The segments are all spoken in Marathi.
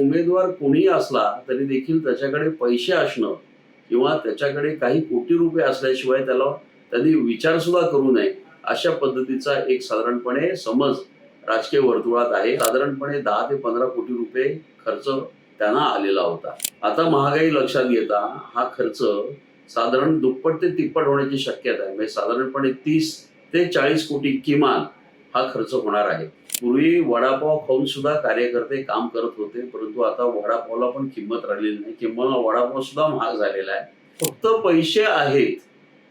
उमेदवार कोणी असला तरी देखील त्याच्याकडे पैसे असणं किंवा त्याच्याकडे काही कोटी रुपये असल्याशिवाय त्याला त्यांनी विचार सुद्धा करू नये अशा पद्धतीचा एक साधारणपणे समज राजकीय वर्तुळात आहे. साधारणपणे दहा ते पंधरा कोटी रुपये खर्च त्यांना आलेला होता. आता महागाई लक्षात घेता हा खर्च साधारण दुप्पट ते तिप्पट होण्याची शक्यता आहे. म्हणजे साधारणपणे तीस ते चाळीस कोटी किमान हा खर्च होणार आहे. पूर्वी वडापाव खाऊन सुद्धा कार्यकर्ते काम करत होते परंतु आता वडापावला पण किंमत राहिलेली नाही. किंवा वडापाव सुद्धा महाग झालेला आहे. फक्त पैसे आहेत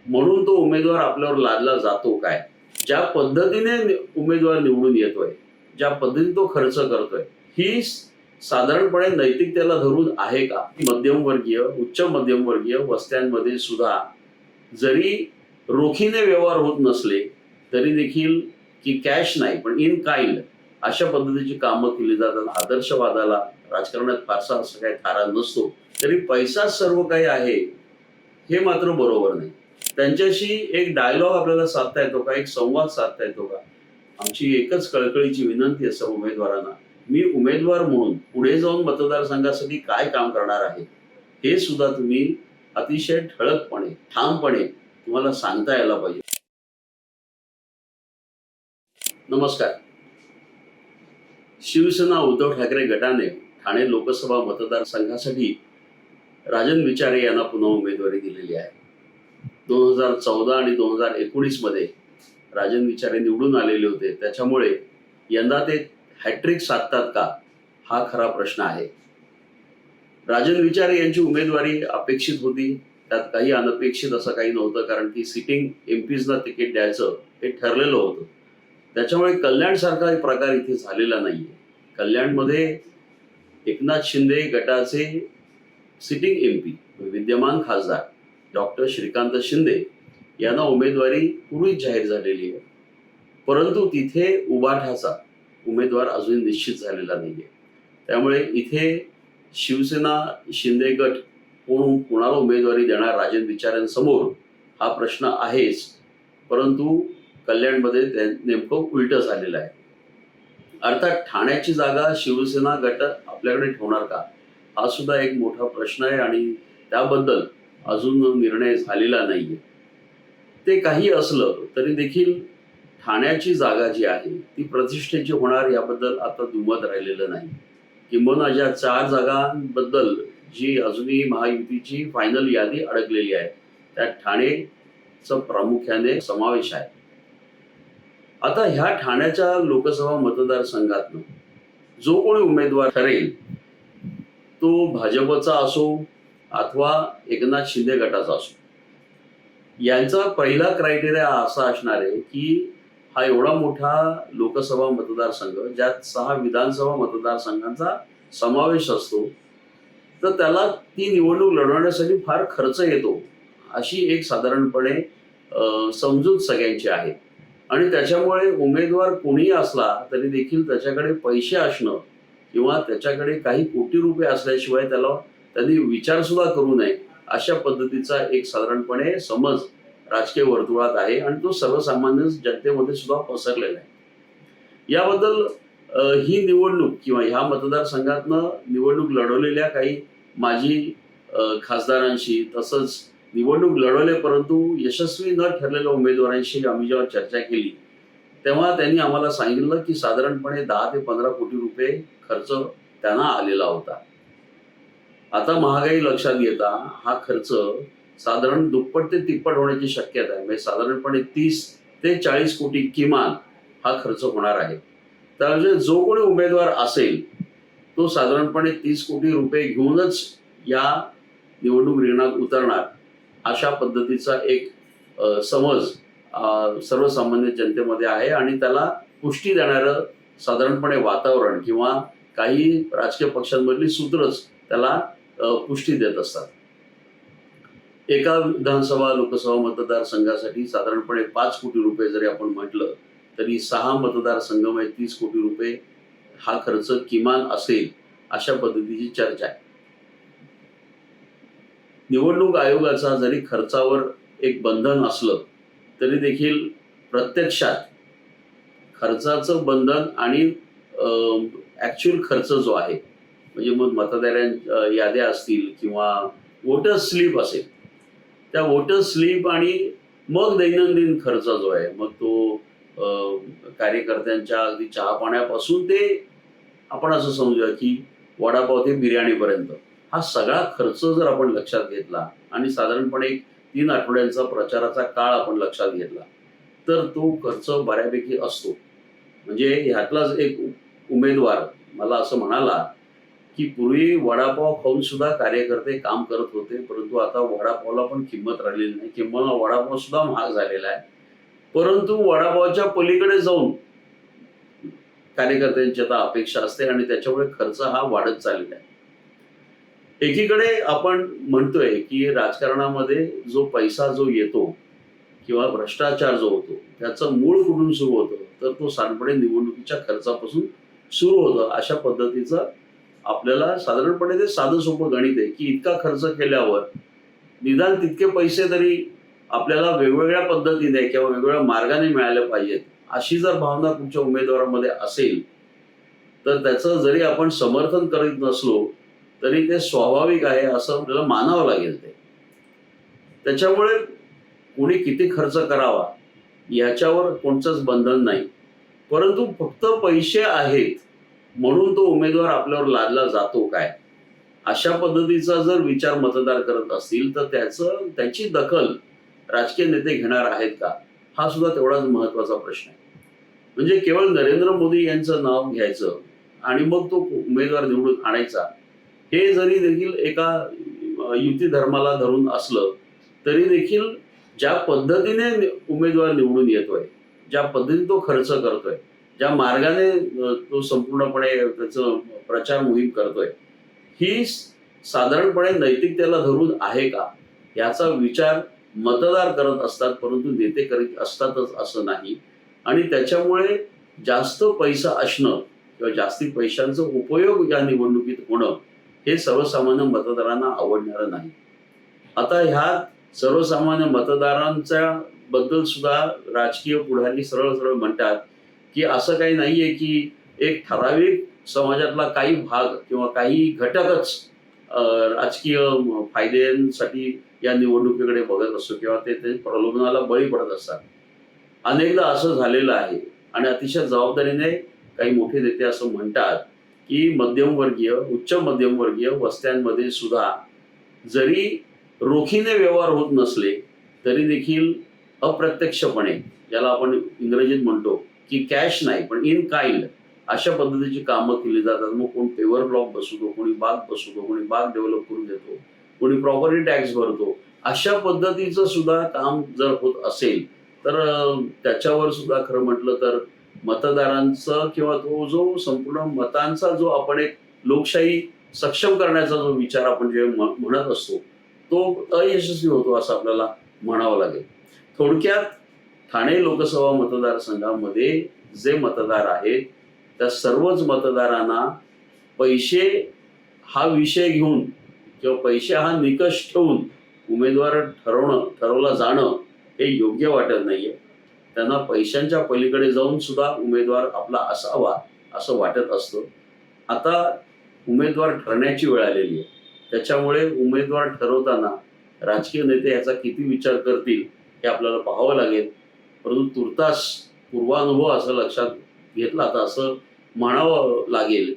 म्हणून तो उमेदवार आपल्यावर लादला जातो काय? ज्या पद्धतीने उमेदवार निवडून येतोय ज्या पद्धतीने तो खर्च करतोय ही साधारणपणे नैतिकतेला धरून आहे का? मध्यमवर्गीय उच्च मध्यमवर्गीय वस्त्यांमध्ये सुद्धा जरी रोखीने व्यवहार होत नसले तरी देखील की कॅश नाही पण इन काइंड अशा पद्धतीची कामं केली जातात. आदर्शवादाला राजकारणात फारसा असं काही थारा नसतो. तरी पैसा सर्व काही आहे हे मात्र बरोबर नाही. त्यांच्याशी एक डायलॉग आपल्याला साधता येतो का? एक संवाद साधता येतो का? आमची एकच कळकळीची विनंती असं उमेदवारांना. मी उमेदवार म्हणून पुढे जाऊन मतदारसंघासाठी काय काम करणार आहे हे सुद्धा तुम्ही अतिशय ठळकपणे ठामपणे तुम्हाला सांगता यायला पाहिजे. नमस्कार. शिवसेना उद्धव ठाकरे गटाने ठाणे लोकसभा मतदारसंघासाठी राजन विचारे यांना पुन्हा उमेदवारी दिलेली आहे. दोन हजार चौदा आणि दोन हजार एकोणीसमध्ये राजन विचारे निवडून आलेले होते. त्याच्यामुळे यंदा ते हॅट्रिक साधतात का? हा खरा प्रश्न आहे. राजन विचारे यांची उमेदवारी अपेक्षित होती. त्यात काही अनपेक्षित असं काही नव्हतं कारण की सिटिंग एम पीजना तिकीट द्यायचं हे ठरलेलं होतं. त्याच्यामुळे कल्याण सारखा एक प्रकार इथे झालेला नाहीये. कल्याणमध्ये एकनाथ शिंदे गटाचे सिटिंग एम म्हणजे पी विद्यमान खासदार डॉक्टर श्रीकांत शिंदे यांना उमेदवारी पूर्वीच जाहीर झालेली आहे. परंतु तिथे उबाठाचा उमेदवार अजून निश्चित झालेला नाहीये. त्यामुळे इथे शिवसेना शिंदे गट कोण कोणाला उमेदवारी देणार राजन विचारांसमोर हा प्रश्न आहेच. परंतु कल्याणमध्ये नेमकं उलटं झालेलं आहे. अर्थात ठाण्याची जागा शिवसेना गट आपल्याकडे ठेवणार का? हा सुद्धा एक मोठा प्रश्न आहे आणि त्याबद्दल अजून निर्णय झालेला नाहीये. ते काही असलं तरी देखील ठाण्याची जागा जी आहे ती प्रतिष्ठेची होणार याबद्दल आता दुमत राहिलेलं नाही. किंबहुना ज्या चार जागांबद्दल जी अजूनही महायुतीची फायनल यादी अडकलेली आहे त्यात ठाणेचं प्रामुख्याने समावेश आहे. आता ह्या ठाण्याच्या लोकसभा मतदारसंघातनं जो कोणी उमेदवार ठरेल तो भाजपचा असो अथवा एकनाथ शिंदे गटाचा असो. यांचा पहिला क्रायटेरिया असा असणार आहे की हा एवढा मोठा लोकसभा मतदारसंघ ज्यात सहा विधानसभा मतदारसंघांचा समावेश असतो तर त्याला ती निवडणूक लढवण्यासाठी फार खर्च येतो अशी एक साधारणपणे समजूत सगळ्यांची आहे. आणि त्याच्यामुळे उमेदवार कोणीही असला तरी देखील त्याच्याकडे पैसे असणं किंवा त्याच्याकडे काही कोटी रुपये असल्याशिवाय त्याला त्यांनी विचार सुद्धा करू नये अशा पद्धतीचा एक साधारणपणे समज राजकीय वर्तुळात आहे आणि तो सर्वसामान्य जनतेमध्ये सुद्धा पसरलेला आहे. याबद्दल ही निवडणूक किंवा ह्या मतदारसंघातनं निवडणूक लढवलेल्या काही माजी खासदारांशी तसंच निवडणूक लढवले परंतु यशस्वी न ठरलेल्या उमेदवारांशी आम्ही जेव्हा चर्चा केली तेव्हा त्यांनी आम्हाला सांगितलं की साधारणपणे दहा ते पंधरा कोटी रुपये खर्च त्यांना आलेला होता. आता महागाई लक्षात घेता हा खर्च साधारण दुप्पट ते तिप्पट होण्याची शक्यता आहे. म्हणजे साधारणपणे तीस ते चाळीस कोटी किमान हा खर्च होणार आहे. त्यामुळे जो कोणी उमेदवार असेल तो साधारणपणे तीस कोटी रुपये घेऊनच या निवडणूक रिंगणात उतरणार. अशा पद्धतीचा एक समज सर्वसामान्य जनतेमध्ये आहे आणि त्याला पुष्टी देणारं साधारणपणे वातावरण किंवा काही राजकीय पक्षांमधली सूत्रच त्याला पुष्टी देत असतात. एका विधानसभा लोकसभा मतदारसंघासाठी साधारणपणे पाच कोटी रुपये जरी आपण म्हटलं तरी सहा मतदारसंघ म्हणजे तीस कोटी रुपये हा खर्च किमान असेल अशा पद्धतीची चर्चा आहे. निवडणूक आयोगाचा जरी खर्चावर एक बंधन असलं तरी देखील प्रत्यक्षात खर्चाचं बंधन आणि ऍक्च्युअल खर्च जो आहे म्हणजे मग मतदारां याद्या असतील किंवा वोटर स्लिप असेल त्या वोटर स्लिप आणि मग दैनंदिन खर्च जो आहे मग तो अं, कार्यकर्त्यांच्या अगदी चहा पाण्यापासून ते आपण असं समजूया की वडापाव ते बिर्याणीपर्यंत. हा सगळा खर्च जर आपण लक्षात घेतला आणि साधारणपणे एक तीन आठवड्यांचा प्रचाराचा काळ आपण लक्षात घेतला तर तो खर्च बऱ्यापैकी असतो. म्हणजे ह्यातलाच एक उमेदवार मला असं म्हणाला की पूर्वी वडापाव खाऊन सुद्धा कार्यकर्ते काम करत होते परंतु आता वडापावला पण किंमत राहिलेली नाही. किंवा वडापाव सुद्धा महाग झालेला आहे. परंतु वडापावच्या पलीकडे जाऊन कार्यकर्त्यांची आता अपेक्षा असते आणि त्याच्यामुळे खर्च हा वाढत चाललेला आहे. एकीकडे आपण म्हणतोय की राजकारणामध्ये जो पैसा जो येतो किंवा भ्रष्टाचार जो होतो त्याचं मूळ कुठून सुरू होतं? तर तो साधारणपणे निवडणुकीच्या खर्चापासून सुरू होतं. अशा पद्धतीचा आपल्याला साधारणपणे ते साधं सोपं गणित आहे की इतका खर्च केल्यावर निदान तितके पैसे तरी आपल्याला वेगवेगळ्या पद्धतीने किंवा वेगवेगळ्या मार्गाने मिळाले पाहिजेत. अशी जर भावना तुमच्या उमेदवारामध्ये असेल तर त्याचं जरी आपण समर्थन करीत नसलो तरी ते स्वाभाविक आहे असं आपल्याला मानावं लागेल ते. त्याच्यामुळे कोणी किती खर्च करावा याच्यावर कोणतंच बंधन नाही. परंतु फक्त पैसे आहेत म्हणून तो उमेदवार आपल्यावर लादला जातो काय? अशा पद्धतीचा जर विचार मतदार करत असतील तर त्याचं त्याची दखल राजकीय नेते घेणार आहेत का? हा सुद्धा तेवढाच महत्त्वाचा प्रश्न आहे. म्हणजे केवळ नरेंद्र मोदी यांचं नाव घ्यायचं आणि मग तो उमेदवार निवडून आणायचा हे जरी देखील एका युती धर्माला धरून असलं तरी देखील ज्या पद्धतीने उमेदवार निवडून येतोय ज्या पद्धतीने तो खर्च करतोय ज्या मार्गाने तो संपूर्णपणे त्याचं प्रचार मोहीम करतोय ही साधारणपणे नैतिकतेला धरून आहे का? याचा विचार मतदार करत असतात परंतु नेते करीत असतातच असं नाही. आणि त्याच्यामुळे जास्त पैसा असणं किंवा जास्ती पैशांचा उपयोग या निवडणुकीत होणं हे सर्वसामान्य मतदारांना आवडणारं नाही. आता ह्या सर्वसामान्य मतदारांच्या बद्दल सुद्धा राजकीय पुढारी सरळ सरळ म्हणतात की असं काही नाहीये की एक ठराविक समाजातला काही भाग किंवा काही घटकच राजकीय फायद्यांसाठी या निवडणुकीकडे बघत असतो किंवा ते ते प्रलोभनाला बळी पडत असतात. अनेकदा असं झालेलं आहे आणि अतिशय जबाबदारीने काही मोठे नेते असं म्हणतात की मध्यमवर्गीय उच्च मध्यमवर्गीय वस्त्यांमध्ये सुद्धा जरी रोखीने व्यवहार होत नसले तरी देखील अप्रत्यक्षपणे ज्याला आपण इंग्रजीत म्हणतो की कॅश नाही पण इन काइंड अशा पद्धतीची कामं केली जातात. मग कोण पेवर ब्लॉक बसवतो कोणी बाग बसवतो कोणी बाग डेव्हलप करून देतो कोणी प्रॉपर्टी टॅक्स भरतो अशा पद्धतीचं सुद्धा काम जर होत असेल तर त्याच्यावर सुद्धा खरं म्हटलं तर मतदारांचं किंवा तो जो संपूर्ण मतांचा जो आपण एक लोकशाही सक्षम करण्याचा जो विचार आपण जे म्हणत असतो तो अयशस्वी होतो असं आपल्याला म्हणावं लागेल. थोडक्यात ठाणे लोकसभा मतदारसंघामध्ये जे मतदार आहेत त्या सर्वच मतदारांना पैसे हा विषय घेऊन किंवा पैसे हा निकष ठेवून उमेदवार ठरवणं ठरवलं जाणं हे योग्य वाटत नाहीये. त्यांना पैशांच्या पलीकडे जाऊन सुद्धा उमेदवार आपला असावा असं वाटत असतं. आता उमेदवार ठरण्याची वेळ आलेली आहे. त्याच्यामुळे उमेदवार ठरवताना राजकीय नेते याचा किती विचार करतील हे आपल्याला पाहावं लागेल. परंतु तुर्तास पूर्वानुभव असं लक्षात घेतला तर असं म्हणावं लागेल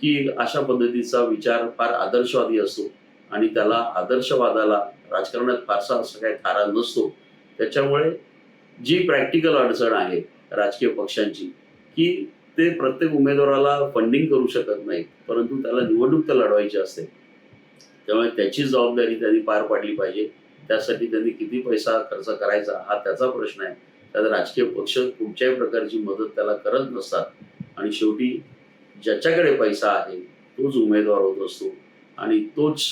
की अशा पद्धतीचा विचार फार आदर्शवादी असतो आणि त्याला आदर्शवादाला राजकारणात फारसा असं काही थारा नसतो. त्याच्यामुळे जी प्रॅक्टिकल अडचण आहे राजकीय पक्षांची की ते प्रत्येक उमेदवाराला फंडिंग करू शकत नाही परंतु त्याला निवडणूक तर लढवायची असते. त्यामुळे त्याची जबाबदारी त्यांनी पार पाडली पाहिजे. त्यासाठी त्यांनी किती पैसा खर्च करायचा हा त्याचा प्रश्न आहे. त्यात राजकीय पक्ष कुठच्याही प्रकारची मदत त्याला करत नसतात. आणि शेवटी ज्याच्याकडे पैसा आहे तोच उमेदवार होत असतो आणि तोच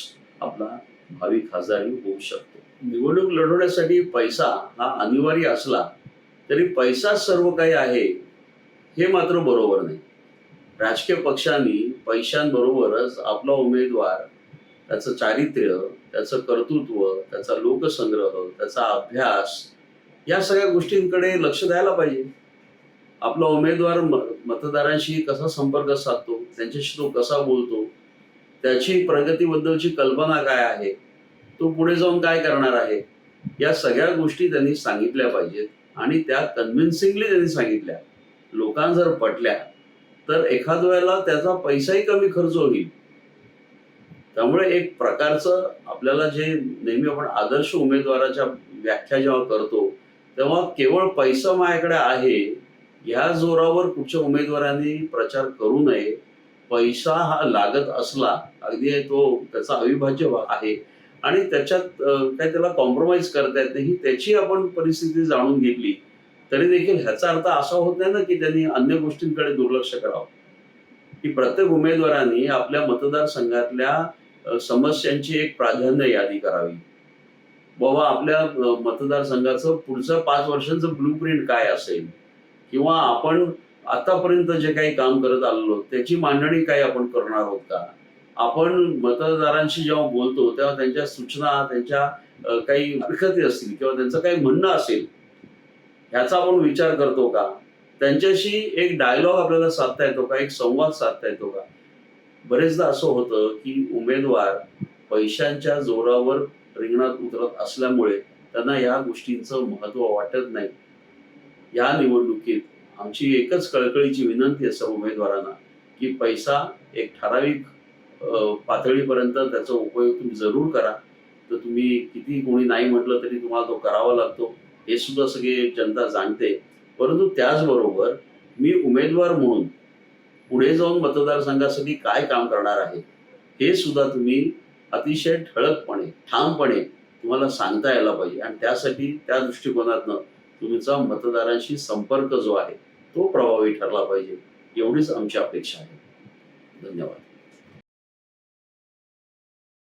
आपला भावी खासदारही होऊ शकतो. निवडणूक लढवण्यासाठी पैसा हा अनिवार्य असला तरी पैसा सर्व काही आहे हे मात्र बरोबर नाही. राजकीय पक्षांनी पैशांबरोबरच आपला उमेदवार त्याचं चारित्र्य त्याचं कर्तृत्व त्याचा लोकसंग्रह त्याचा अभ्यास या सगळ्या गोष्टींकडे लक्ष द्यायला पाहिजे. आपला उमेदवार मतदारांशी कसा संपर्क साधतो त्यांच्याशी तो कसा बोलतो त्याची प्रगतीबद्दलची कल्पना काय आहे तो पुढे जाऊन काय करणार आहे? या सगळ्या गोष्टी त्यांनी सांगितल्या पाहिजेत आणि त्या कन्व्हिन्सिंगली त्यांनी सांगितल्या. लोकांना जर पटल्या तर एखाद वेळेला त्याचा पैसाही कमी खर्च होईल. त्यामुळे एक प्रकारचं आपल्याला जे नेहमी आपण आदर्श उमेदवाराच्या व्याख्या जेव्हा करतो तेव्हा केवळ पैसा माझ्याकडे आहे ह्या जोरावर कुठच्या उमेदवारांनी प्रचार करू नये. पैसा हा लागत असला अगदी तो त्याचा अविभाज्य आहे आणि त्याच्यात काय त्याला कॉम्प्रोमाइज करता येत नाही त्याची आपण परिस्थिती जाणून घेतली तरी देखील ह्याचा अर्थ असा होत नाही ना की त्यांनी अन्य गोष्टींकडे दुर्लक्ष करावं. की प्रत्येक उमेदवारांनी आपल्या मतदारसंघातल्या समस्यांची एक प्राधान्य यादी करावी. बाबा आपल्या मतदारसंघाचं पुढचं पाच वर्षांचं ब्लू प्रिंट काय असेल? किंवा आपण आतापर्यंत जे काही काम करत आलेलो त्याची मांडणी काय आपण करणार आहोत का? आपण मतदारांशी जेव्हा बोलतो तेव्हा त्यांच्या सूचना त्यांच्या काही हरकती असतील किंवा त्यांचं काही म्हणणं असेल ह्याचा आपण विचार करतो का? त्यांच्याशी एक डायलॉग आपल्याला साधता येतो का? एक संवाद साधता येतो का? बरेचदा असं होतं की उमेदवार पैशांच्या जोरावर रिंगणात उतरत असल्यामुळे त्यांना या गोष्टींचं महत्त्व वाटत नाही. या निवडणुकीत आमची एकच कळकळीची विनंती आहे सर्व उमेदवारांना की पैसा एक ठराविक पातळीपर्यंत त्याचा उपयोग तुम्ही जरूर करा. तर तुम्ही किती कोणी नाही म्हटलं तरी तुम्हाला तो करावा लागतो. हे सुद्धा सगळे जनता जाणते. परंतु त्याचबरोबर मी उमेदवार म्हणून पुढे जाऊन मतदारसंघासाठी काय काम करणार आहे हे सुद्धा तुम्ही अतिशय ठळकपणे ठामपणे तुम्हाला सांगता यायला पाहिजे. आणि त्यासाठी त्या दृष्टिकोनातनं तुमचा मतदारांशी संपर्क जो आहे तो प्रभावी ठरला पाहिजे. एवढीच आमची अपेक्षा आहे. धन्यवाद.